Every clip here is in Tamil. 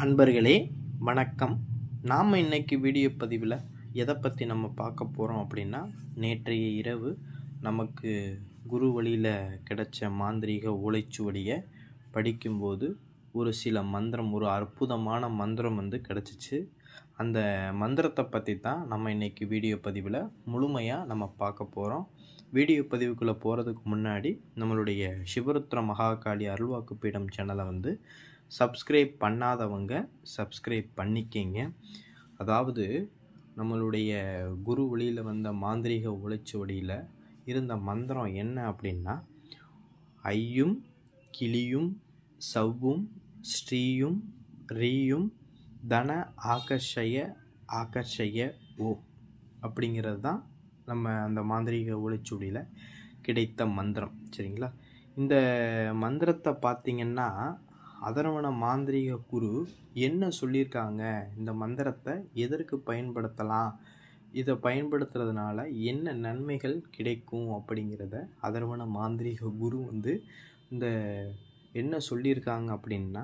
அன்பர்களே வணக்கம். நாம் இன்னைக்கு வீடியோ பதிவில் எதை பற்றி நம்ம பார்க்க போகிறோம் அப்படின்னா நேற்றைய இரவு நமக்கு குரு வழியில் கிடைச்ச மாந்திரீக ஓலைச்சுவடியை படிக்கும்போது ஒரு சில மந்திரம் ஒரு அற்புதமான மந்திரம் வந்து கிடச்சிச்சு. அந்த மந்திரத்தை பற்றி தான் நம்ம இன்றைக்கி வீடியோ பதிவில் முழுமையாக நம்ம பார்க்க போகிறோம் வீடியோ பதிவுக்குள்ளே போகிறதுக்கு முன்னாடி நம்மளுடைய சிவருத்ர மகாகாளி அருள்வாக்கு பீடம் சேனலை வந்து சப்ஸ்கிரைப் பண்ணாதவங்க சப்ஸ்கிரைப் பண்ணிக்கிங்க. அதாவது நம்மளுடைய குரு வழியில் வந்த மாந்திரீக உழைச்சுவடியில் இருந்த மந்திரம் என்ன அப்படின்னா ஐயும் கிளியும் சவ்வும் ஸ்ரீயும் ரீயும் தன ஆகர்ஷய ஆகர்ஷய ஓ அப்படிங்கிறது தான் நம்ம அந்த மாந்திரீக ஓலைச்சுவடியில் கிடைத்த மந்திரம். சரிங்களா? இந்த மந்திரத்தை பார்த்திங்கன்னா அதரவண மாந்திரீக குரு என்ன சொல்லியிருக்காங்க? இந்த மந்திரத்தை எதற்கு பயன்படுத்தலாம்? இதை பயன்படுத்துறதுனால என்ன நன்மைகள் கிடைக்கும் அப்படிங்கிறத அதர்வன மாந்திரீக குரு வந்து இந்த என்ன சொல்லியிருக்காங்க அப்படின்னா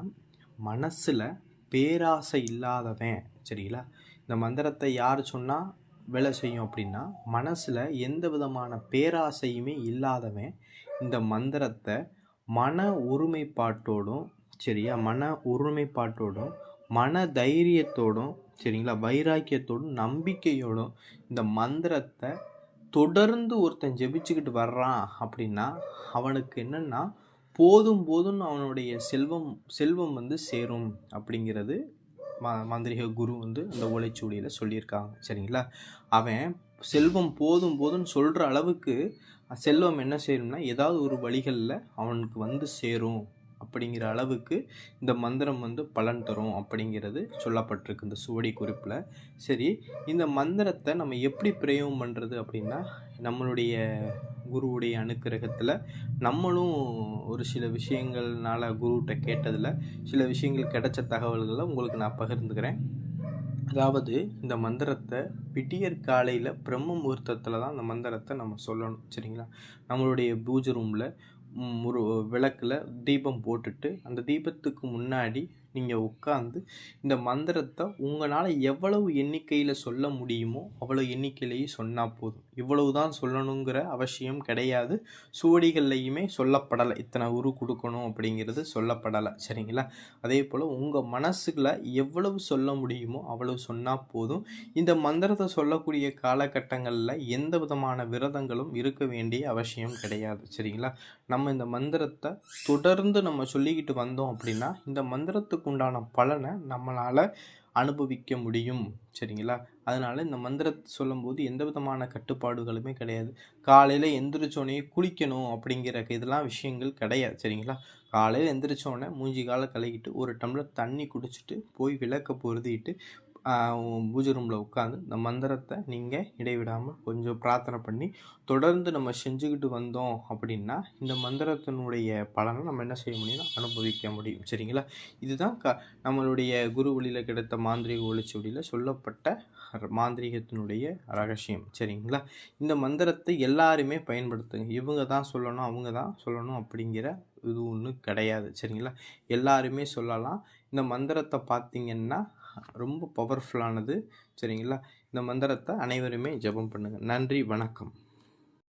மனசில் பேராசை இல்லாதவன் சரிங்களா? இந்த மந்திரத்தை யார் சொன்னால் வேலை செய்யும் அப்படின்னா மனசில் எந்த விதமான பேராசையுமே இல்லாதவன் இந்த மந்திரத்தை மன ஒருமைப்பாட்டோடும் சரியா? மன ஒருமைப்பாட்டோடும் மன தைரியத்தோடும் சரிங்களா? வைராக்கியத்தோடும் நம்பிக்கையோடும் இந்த மந்திரத்தை தொடர்ந்து ஒருத்தன் ஜெபிச்சுக்கிட்டு வர்றான் அப்படின்னா அவனுக்கு என்னென்னா போதும் போதும் அவனுடைய செல்வம் செல்வம் வந்து சேரும் அப்படிங்கிறது ம மாந்திரிக குரு வந்து அந்த ஓலைச்சுவடியில் சொல்லியிருக்காங்க. சரிங்களா? அவன் செல்வம் போதும் போதும்னு சொல்கிற அளவுக்கு செல்வம் என்ன செய்யணும்னா ஏதாவது ஒரு வழிகளில் அவனுக்கு வந்து சேரும். அப்படிங்கிற அளவுக்கு இந்த மந்திரம் வந்து பலன் தரும் அப்படிங்கிறது சொல்லப்பட்டிருக்கு இந்த சுவடி குறிப்பில். சரி இந்த மந்திரத்தை நம்ம எப்படி பிரயோகம் பண்ணுறது அப்படின்னா நம்மளுடைய குருவுடைய அனுக்கிரகத்தில் நம்மளும் ஒரு சில விஷயங்கள்னால குருகிட்ட கேட்டதில் சில விஷயங்கள் கிடைச்ச தகவல்களை உங்களுக்கு நான் பகிர்ந்துக்கிறேன். அதாவது இந்த மந்திரத்தை விடியற் காலையில் பிரம்ம முகூர்த்தத்தில் தான் அந்த மந்திரத்தை நம்ம சொல்லணும் சரிங்களா? நம்மளுடைய பூஜை ரூமில் ஒரு விளக்கில் தீபம் போட்டுட்டு அந்த தீபத்துக்கு முன்னாடி நீங்கள் உட்காந்து இந்த மந்திரத்தை உங்களால் எவ்வளவு எண்ணிக்கையில் சொல்ல முடியுமோ அவ்வளோ எண்ணிக்கையிலேயே சொன்னால் போதும். இவ்வளவு தான் சொல்லணுங்கிற அவசியம் கிடையாது. சுவடிகள்லையுமே சொல்லப்படலை. இத்தனை உரு கொடுக்கணும் அப்படிங்கிறது சொல்லப்படலை. சரிங்களா? அதே போல் உங்கள் மனசுக்குள்ள எவ்வளவு சொல்ல முடியுமோ அவ்வளவு சொன்னால் போதும். இந்த மந்திரத்தை சொல்லக்கூடிய காலகட்டங்களில் எந்த விதமான விரதங்களும் இருக்க வேண்டிய அவசியம் கிடையாது. சரிங்களா? நம்ம இந்த மந்திரத்தை தொடர்ந்து நம்ம சொல்லிக்கிட்டு வந்தோம் அப்படின்னா இந்த மந்திரத்து உண்டான பலனை நம்மளால் அனுபவிக்க முடியும். சரிங்களா? அதனால் இந்த மந்திரத்தை சொல்லும்போது எந்த விதமான கட்டுப்பாடுகளுமே கிடையாது. காலையில் எந்திரிச்சோடனே குளிக்கணும் அப்படிங்கிற இதெல்லாம் விஷயங்கள் கிடையாது. சரிங்களா? காலையில் எந்திரிச்சோடனே மூஞ்சி காலை கழுகிட்டு ஒரு டம்ளர் தண்ணி குடிச்சிட்டு போய் விளக்க பொருதிட்டு பூஜை ரூமில் உட்காந்து இந்த மந்திரத்தை நீங்கள் இடைவிடாமல் கொஞ்சம் பிரார்த்தனை பண்ணி தொடர்ந்து நம்ம செஞ்சுக்கிட்டு வந்தோம் அப்படின்னா இந்த மந்திரத்தினுடைய பலனை நம்ம என்ன செய்ய முடியும்னா அனுபவிக்க முடியும். சரிங்களா? இதுதான் க நம்மளுடைய குரு வழியில் கிடைத்த மாந்திரிக ஒளிச்சுவடியில் சொல்லப்பட்ட மாந்திரிகத்தினுடைய ரகசியம். சரிங்களா? இந்த மந்திரத்தை எல்லாருமே பயன்படுத்துங்க. இவங்க தான் சொல்லணும் அவங்க தான் சொல்லணும் அப்படிங்கிற இது ஒன்றும் கிடையாது. சரிங்களா? எல்லாருமே சொல்லலாம். இந்த மந்திரத்தை பார்த்திங்கன்னா ரொம்ப பவர்ஃபுல்லானது சரிங்களா? இந்த மந்திரத்தை அனைவருமே ஜபம் பண்ணுங்கள் நன்றி வணக்கம்.